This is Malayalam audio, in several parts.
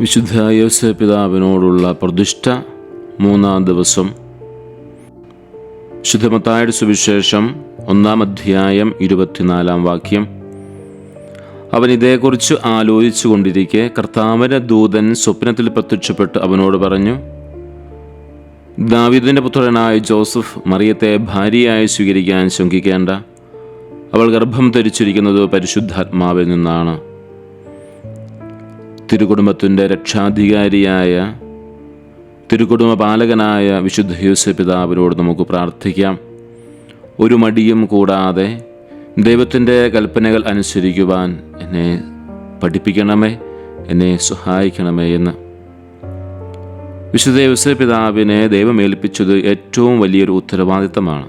വിശുദ്ധ യോസ പിതാവിനോടുള്ള പ്രതിഷ്ഠ മൂന്നാം ദിവസം. ശുദ്ധമത്തായുടെ സുവിശേഷം ഒന്നാം അധ്യായം ഇരുപത്തിനാലാം വാക്യം. അവൻ ഇതേക്കുറിച്ച് ആലോചിച്ചു കൊണ്ടിരിക്കെ കർത്താവിന്റെ ദൂതൻ സ്വപ്നത്തിൽ പ്രത്യക്ഷപ്പെട്ട് അവനോട് പറഞ്ഞു ദാവിദിന്റെ പുത്രനായ ജോസഫ് മറിയത്തെ ഭാര്യയായി സ്വീകരിക്കാൻ ശങ്കിക്കേണ്ട അവൾ ഗർഭം ധരിച്ചിരിക്കുന്നത് പരിശുദ്ധാത്മാവിൽ നിന്നാണ്. തിരുകുടുംബത്തിന്റെ രക്ഷാധികാരിയായ തിരുകുടുംബ പാലകനായ വിശുദ്ധ യൂസഫ് പിതാവിനോട് നമുക്ക് പ്രാർത്ഥിക്കാം. ഒരു മടിയും കൂടാതെ ദൈവത്തിന്റെ കൽപ്പനകൾ അനുസരിക്കുവാൻ എന്നെ പഠിപ്പിക്കണമേ എന്നെ സഹായിക്കണമേ എന്ന്. വിശുദ്ധ യൂസഫ് പിതാവിനെ ദൈവം ഏൽപ്പിച്ചത് ഏറ്റവും വലിയൊരു ഉത്തരവാദിത്തമാണ്.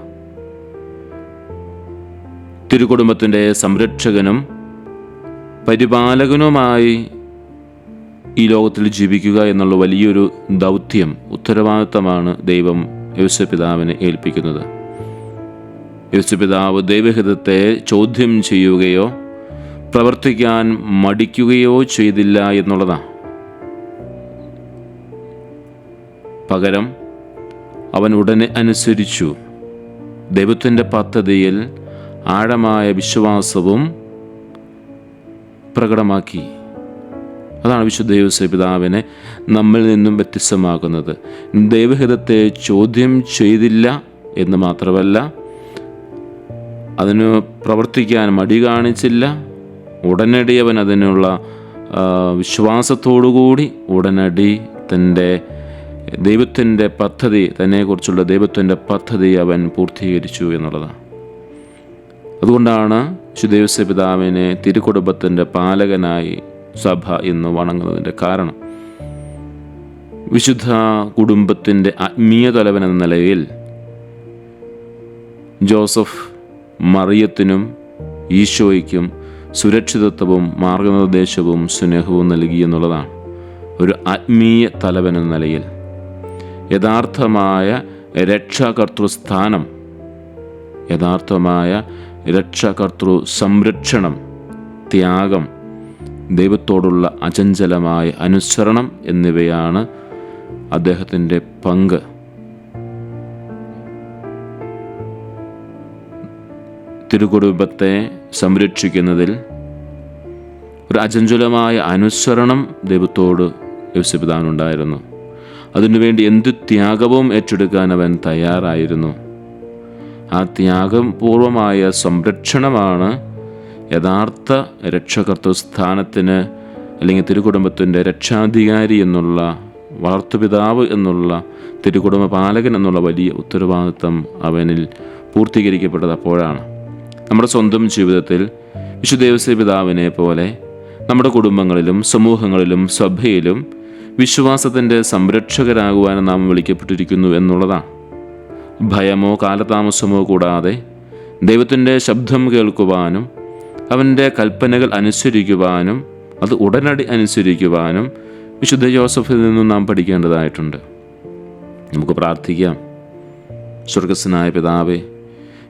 തിരുകുടുംബത്തിന്റെ സംരക്ഷകനും പരിപാലകനുമായി ഈ ലോകത്തിൽ ജീവിക്കുക എന്നുള്ള വലിയൊരു ദൗത്യം ഉത്തരവാദിത്തമാണ് ദൈവം യേശുപിതാവിനെ ഏൽപ്പിക്കുന്നത്. യേശുപിതാവ് ദൈവഹിതത്തെ ചോദ്യം ചെയ്യുകയോ പ്രവർത്തിക്കാൻ മടിക്കുകയോ ചെയ്തില്ല എന്നുള്ളതാണ്. പകരം അവൻ ഉടനെ അനുസരിച്ചു. ദൈവത്തിന്റെ പദ്ധതിയിൽ ആഴമായ വിശ്വാസവും പ്രകടമാക്കി. അതാണ് വിശുദ്ധ ദേവസ്വ പിതാവിനെ നമ്മിൽ നിന്നും വ്യത്യസ്തമാക്കുന്നത് ദൈവഹിതത്തെ ചോദ്യം ചെയ്തില്ല എന്ന് മാത്രമല്ല അതിന് പ്രവർത്തിക്കാൻ മടി കാണിച്ചില്ല. ഉടനടി അവൻ അതിനുള്ള വിശ്വാസത്തോടുകൂടി ഉടനടി തന്റെ ദൈവത്തിന്റെ പദ്ധതി തന്നെക്കുറിച്ചുള്ള ദൈവത്തിന്റെ പദ്ധതി അവൻ പൂർത്തീകരിച്ചു എന്നുള്ളതാണ്. അതുകൊണ്ടാണ് ശുദേവസ്യ പിതാവിനെ തിരുക്കുടുംബത്തിന്റെ പാലകനായി സഭ എന്ന് വണങ്ങുന്നതിന്റെ കാരണം. വിശുദ്ധ കുടുംബത്തിന്റെ ആത്മീയ തലവൻ എന്ന നിലയിൽ ജോസഫ് മറിയത്തിനും ഈശോയ്ക്കും സുരക്ഷിതത്വവും മാർഗനിർദ്ദേശവും സ്നേഹവും നൽകി എന്നുള്ളതാണ് ഒരു ആത്മീയ തലവൻ എന്ന നിലയിൽ. യഥാർത്ഥമായ രക്ഷാകർത്തൃസ്ഥാനം യഥാർത്ഥമായ രക്ഷാകർത്തൃ സംരക്ഷണം ത്യാഗം ദൈവത്തോടുള്ള അചഞ്ചലമായ അനുസരണം എന്നിവയാണ് അദ്ദേഹത്തിന്റെ പങ്ക്. തിരുകുടുംബത്തെ സംരക്ഷിക്കുന്നതിൽ ഒരു അചഞ്ചലമായ അനുസരണം ദൈവത്തോട് യോസിപ്പിതാനുണ്ടായിരുന്നു അതിനുവേണ്ടി എന്ത് ത്യാഗവും ഏറ്റെടുക്കാൻ അവൻ തയ്യാറായിരുന്നു. ആ ത്യാഗം പൂർവമായ സംരക്ഷണമാണ് യഥാർത്ഥ രക്ഷകർത്തൃ സ്ഥാനത്തിന് അല്ലെങ്കിൽ തിരുകുടുംബത്തിന്റെ രക്ഷാധികാരി എന്നുള്ള വളർത്തുപിതാവ് എന്നുള്ള തിരുകുടുംബ പാലകൻ എന്നുള്ള വലിയ ഉത്തരവാദിത്വം അവനിൽ പൂർത്തീകരിക്കപ്പെട്ടത് അപ്പോഴാണ്. നമ്മുടെ സ്വന്തം ജീവിതത്തിൽ വിശുദേവസ്യ പിതാവിനെ പോലെ നമ്മുടെ കുടുംബങ്ങളിലും സമൂഹങ്ങളിലും സഭയിലും വിശ്വാസത്തിന്റെ സംരക്ഷകരാകുവാൻ നാം വിളിക്കപ്പെട്ടിരിക്കുന്നു എന്നുള്ളതാണ്. ഭയമോ കാലതാമസമോ കൂടാതെ ദൈവത്തിന്റെ ശബ്ദം കേൾക്കുവാനും അവന്റെ കൽപ്പനകൾ അനുസരിക്കുവാനും അത് ഉടനടി അനുസരിക്കുവാനും വിശുദ്ധ ജോസഫിൽ നിന്നും നാം പഠിക്കേണ്ടതായിട്ടുണ്ട്. നമുക്ക് പ്രാർത്ഥിക്കാം. സ്വർഗസ്വനായ പിതാവെ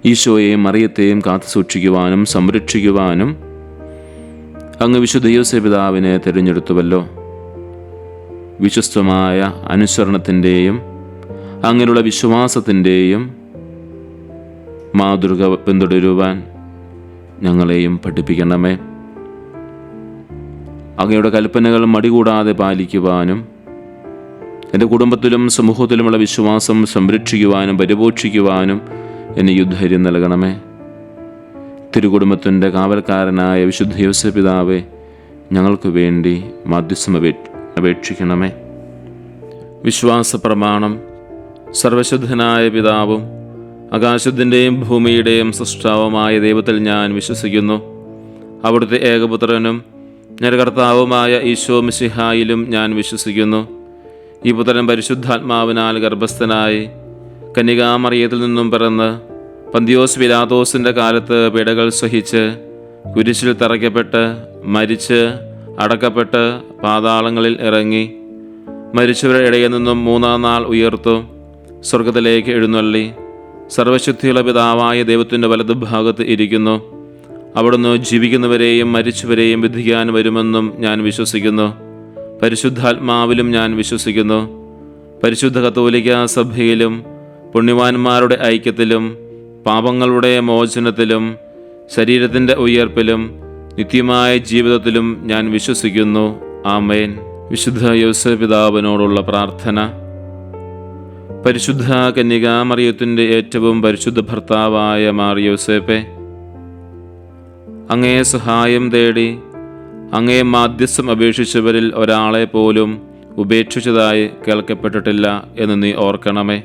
ഈശോയെയും മറിയത്തെയും കാത്തു സൂക്ഷിക്കുവാനും സംരക്ഷിക്കുവാനും അങ്ങ് വിശുദ്ധ യോസെ പിതാവിനെ തിരഞ്ഞെടുത്തുവല്ലോ. വിശ്വസ്തമായ അനുസരണത്തിന്റെയും അങ്ങനെയുള്ള വിശ്വാസത്തിന്റെയും മാതൃക പിന്തുടരുവാൻ ഞങ്ങളെയും പഠിപ്പിക്കണമേ. അങ്ങയുടെ കൽപ്പനകൾ മടികൂടാതെ പാലിക്കുവാനും എന്റെ കുടുംബത്തിലും സമൂഹത്തിലുമുള്ള വിശ്വാസം സംരക്ഷിക്കുവാനും പരിപോഷിക്കുവാനും എന്നെ യുദ്ധൈര്യം നൽകണമേ. തിരുകുടുംബത്തിന്റെ കാവൽക്കാരനായ വിശുദ്ധ യോസ പിതാവെ ഞങ്ങൾക്ക് വേണ്ടി മാധ്യസ്ഥം അപേ അപേക്ഷിക്കണമേ. വിശ്വാസ പ്രമാണം സർവശുദ്ധനായ പിതാവും ആകാശത്തിന്റെയും ഭൂമിയുടെയും സൃഷ്ടാവുമായ ദൈവത്തിൽ ഞാൻ വിശ്വസിക്കുന്നു. അവിടുത്തെ ഏകപുത്രനും ഞരകർത്താവുമായ ഈശോ മിശിഹായിലും ഞാൻ വിശ്വസിക്കുന്നു. ഈ പുത്രൻ പരിശുദ്ധാത്മാവിനാൽ ഗർഭസ്ഥനായി കന്യകാമറിയത്തിൽ നിന്നും പിറന്ന് പന്തിയോസ് വിലാതോസിന്റെ കാലത്ത് പിടകൾ സഹിച്ച് കുരിശിൽ തറയ്ക്കപ്പെട്ട് മരിച്ച് അടക്കപ്പെട്ട് പാതാളങ്ങളിൽ ഇറങ്ങി മരിച്ചവരുടെ ഇടയിൽ നിന്നും മൂന്നാം നാൾ ഉയർത്തു സ്വർഗത്തിലേക്ക് എഴുന്നള്ളി. സർവശക്തിയുള്ള പിതാവായ ദൈവത്തിന്റെ വലതുഭാഗത്ത് ഇരിക്കുന്നു. അവിടുന്ന് ജീവിക്കുന്നവരെയും മരിച്ചവരെയും വിധിക്കാൻ വരുമെന്നും ഞാൻ വിശ്വസിക്കുന്നു. പരിശുദ്ധാത്മാവിലും ഞാൻ വിശ്വസിക്കുന്നു. പരിശുദ്ധ കത്തോലിക്ക സഭയിലും പുണ്യവാന്മാരുടെ ഐക്യത്തിലും പാപങ്ങളുടെ മോചനത്തിലും ശരീരത്തിന്റെ ഉയർപ്പിലും നിത്യമായ ജീവിതത്തിലും ഞാൻ വിശ്വസിക്കുന്നു. ആമേൻ. വിശുദ്ധ യോസ പിതാവിനോടുള്ള പ്രാർത്ഥന. പരിശുദ്ധ കന്യകാമറിയത്തിന്റെ ഏറ്റവും പരിശുദ്ധ ഭർത്താവായ മാറിയോസേപ്പെ അങ്ങേ സഹായം തേടി അങ്ങേ മാധ്യസ്ഥം അപേക്ഷിച്ചവരിൽ ഒരാളെ പോലും ഉപേക്ഷിച്ചതായി കേൾക്കപ്പെട്ടിട്ടില്ല എന്ന് നീ ഓർക്കണമേ.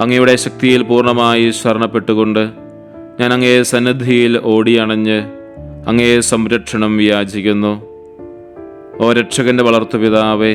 അങ്ങയുടെ ശക്തിയിൽ പൂർണമായി ശരണപ്പെട്ടുകൊണ്ട് ഞാൻ അങ്ങേ സന്നദ്ധിയിൽ ഓടിയണഞ്ഞ് അങ്ങേ സംരക്ഷണം യാചിക്കുന്നു. ഓ രക്ഷകന്റെ വളർത്തുപിതാവേ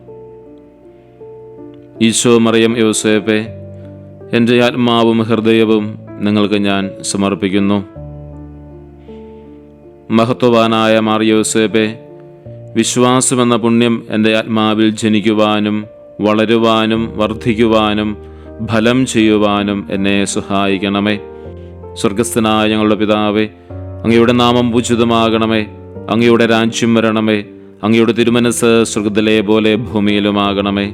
ഈശോ മറിയം യോസേപ്പെ എന്റെ ആത്മാവും ഹൃദയവും നിങ്ങൾക്ക് ഞാൻ സമർപ്പിക്കുന്നു. മഹത്വവാനായ മാർ യോസേപ്പെ വിശ്വാസമെന്ന പുണ്യം എന്റെ ആത്മാവിൽ ജനിക്കുവാനും വളരുവാനും വർദ്ധിക്കുവാനും ഫലം ചെയ്യുവാനും എന്നെ സഹായിക്കണമേ. സ്വർഗസ്ഥനായ ഞങ്ങളുടെ പിതാവേ അങ്ങയുടെ നാമം പൂജിതമാകണമേ അങ്ങയുടെ രാജ്യം വരണമേ അങ്ങയുടെ തിരുമനസ് സ്വർഗത്തിലെ പോലെ ഭൂമിയിലുമാകണമേ.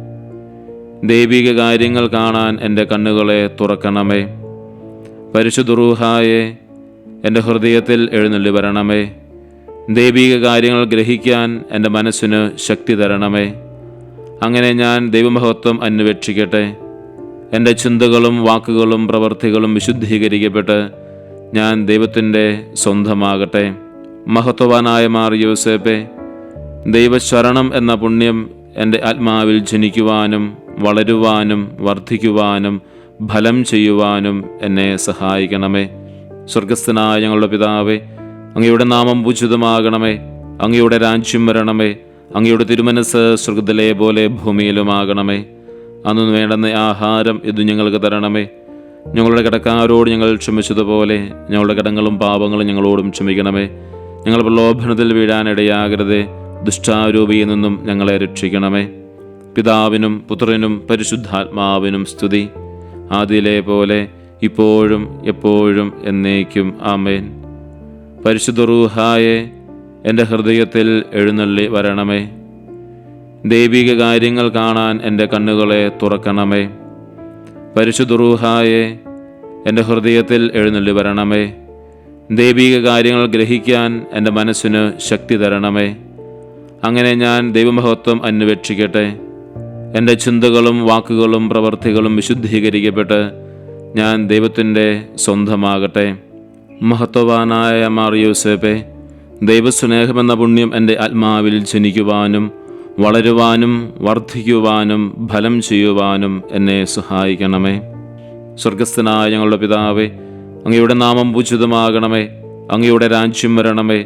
ദൈവിക കാര്യങ്ങൾ കാണാൻ എന്റെ കണ്ണുകളെ തുറക്കണമേ. പരിശുദ്ധറൂഹായെ എന്റെ ഹൃദയത്തിൽ എഴുന്നള്ളി വരണമേ. ദൈവിക കാര്യങ്ങൾ ഗ്രഹിക്കാൻ എന്റെ മനസ്സിന് ശക്തി തരണമേ. അങ്ങനെ ഞാൻ ദൈവമഹത്വം അന്വേഷിക്കട്ടെ. എന്റെ ചിന്തകളും വാക്കുകളും പ്രവൃത്തികളും വിശുദ്ധീകരിക്കപ്പെട്ട് ഞാൻ ദൈവത്തിന്റെ സ്വന്തമാകട്ടെ. മഹത്വവാനായ മാർ യൂസേപ്പെ ദൈവശരണം എന്ന പുണ്യം എന്റെ ആത്മാവിൽ ജനിക്കുവാനും വളരുവാനും വർദ്ധിക്കുവാനും ഫലം ചെയ്യുവാനും എന്നെ സഹായിക്കണമേ. സ്വർഗസ്ഥനായ ഞങ്ങളുടെ പിതാവേ അങ്ങയുടെ നാമം പൂജിതമാകണമേ അങ്ങയുടെ രാജ്യം വരണമേ. അങ്ങയുടെ തിരുമനസ് സ്വർഗത്തിലെ പോലെ ഭൂമിയിലുമാകണമേ. അന്ന് വേണ്ടുന്ന ആഹാരം ഇത് ഞങ്ങൾക്ക് തരണമേ. ഞങ്ങളുടെ കടക്കാരോട് ഞങ്ങൾ ക്ഷമിച്ചതുപോലെ ഞങ്ങളുടെ കടങ്ങളും പാപങ്ങളും ഞങ്ങളോടും ക്ഷമിക്കണമേ. ഞങ്ങൾ പ്രലോഭനത്തിൽ വീഴാനിടയാകരുതേ. ദുഷ്ടാരൂപിയിൽ നിന്നും ഞങ്ങളെ രക്ഷിക്കണമേ. പിതാവിനും പുത്രനും പരിശുദ്ധാത്മാവിനും സ്തുതി. ആദിയിലെ പോലെ ഇപ്പോഴും എപ്പോഴും എന്നേക്കും ആമേൻ. പരിശുദ്ധ റൂഹായെ എന്റെ ഹൃദയത്തിൽ എഴുന്നള്ളി വരണമേ. ദൈവിക കാര്യങ്ങൾ കാണാൻ എന്റെ കണ്ണുകളെ തുറക്കണമേ. പരിശുദ്ധ റൂഹായെ എന്റെ ഹൃദയത്തിൽ എഴുന്നള്ളി വരണമേ. ദൈവിക കാര്യങ്ങൾ ഗ്രഹിക്കാൻ എന്റെ മനസ്സിന് ശക്തി തരണമേ. അങ്ങനെ ഞാൻ ദൈവമഹത്വം അന്വേഷിക്കട്ടെ. എന്റെ ചിന്തകളും വാക്കുകളും പ്രവർത്തികളും വിശുദ്ധീകരിക്കപ്പെട്ട് ഞാൻ ദൈവത്തിന്റെ സ്വന്തമാകട്ടെ. മഹത്വവാനായ മാറിയോസേപ്പെ യൂസേപ്പെ ദൈവസ്നേഹമെന്ന പുണ്യം എന്റെ ആത്മാവിൽ ജനിക്കുവാനും വളരുവാനും വർദ്ധിക്കുവാനും ഫലം ചെയ്യുവാനും എന്നെ സഹായിക്കണമേ. സ്വർഗസ്ഥനായ ഞങ്ങളുടെ പിതാവേ അങ്ങയുടെ നാമം പൂജിതമാകണമേ. അങ്ങയുടെ രാജ്യം വരണമേ.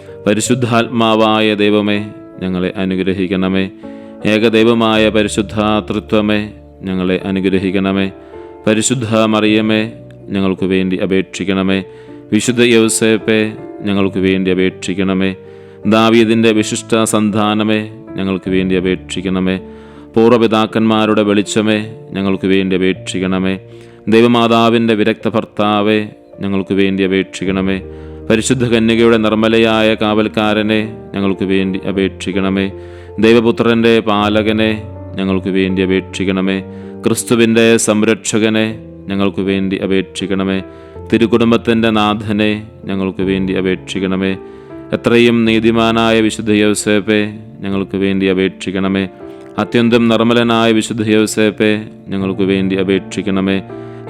പരിശുദ്ധാത്മാവായ ദൈവമേ ഞങ്ങളെ അനുഗ്രഹിക്കണമേ. ഏകദൈവമായ പരിശുദ്ധാതൃത്വമേ ഞങ്ങളെ അനുഗ്രഹിക്കണമേ. പരിശുദ്ധ മറിയമേ ഞങ്ങൾക്ക് വേണ്ടി അപേക്ഷിക്കണമേ. വിശുദ്ധ യൗസേപ്പെ ഞങ്ങൾക്ക് വേണ്ടി അപേക്ഷിക്കണമേ. ദാവീദിന്റെ വിശിഷ്ട സന്താനമേ ഞങ്ങൾക്ക് വേണ്ടി അപേക്ഷിക്കണമേ. പൂർവപിതാക്കന്മാരുടെ വെളിച്ചമേ ഞങ്ങൾക്ക് വേണ്ടി അപേക്ഷിക്കണമേ. ദൈവമാതാവിന്റെ വിരക്ത ഭർത്താവേ ഞങ്ങൾക്ക് വേണ്ടി അപേക്ഷിക്കണമേ. പരിശുദ്ധ കന്യകയുടെ നിർമ്മലയായ കാവൽക്കാരനെ ഞങ്ങൾക്ക് വേണ്ടി അപേക്ഷിക്കണമേ. ദൈവപുത്രന്റെ പാലകനെ ഞങ്ങൾക്ക് വേണ്ടി അപേക്ഷിക്കണമേ. ക്രിസ്തുവിന്റെ സംരക്ഷകനെ ഞങ്ങൾക്ക് വേണ്ടി അപേക്ഷിക്കണമേ. തിരുകുടുംബത്തിന്റെ നാഥനെ ഞങ്ങൾക്ക് വേണ്ടി അപേക്ഷിക്കണമേ. എത്രയും നീതിമാനായ വിശുദ്ധ യോസേപ്പെ ഞങ്ങൾക്ക് വേണ്ടി അപേക്ഷിക്കണമേ. അത്യന്തം നിർമ്മലനായ വിശുദ്ധ യോസേപ്പെ ഞങ്ങൾക്ക് വേണ്ടി അപേക്ഷിക്കണമേ.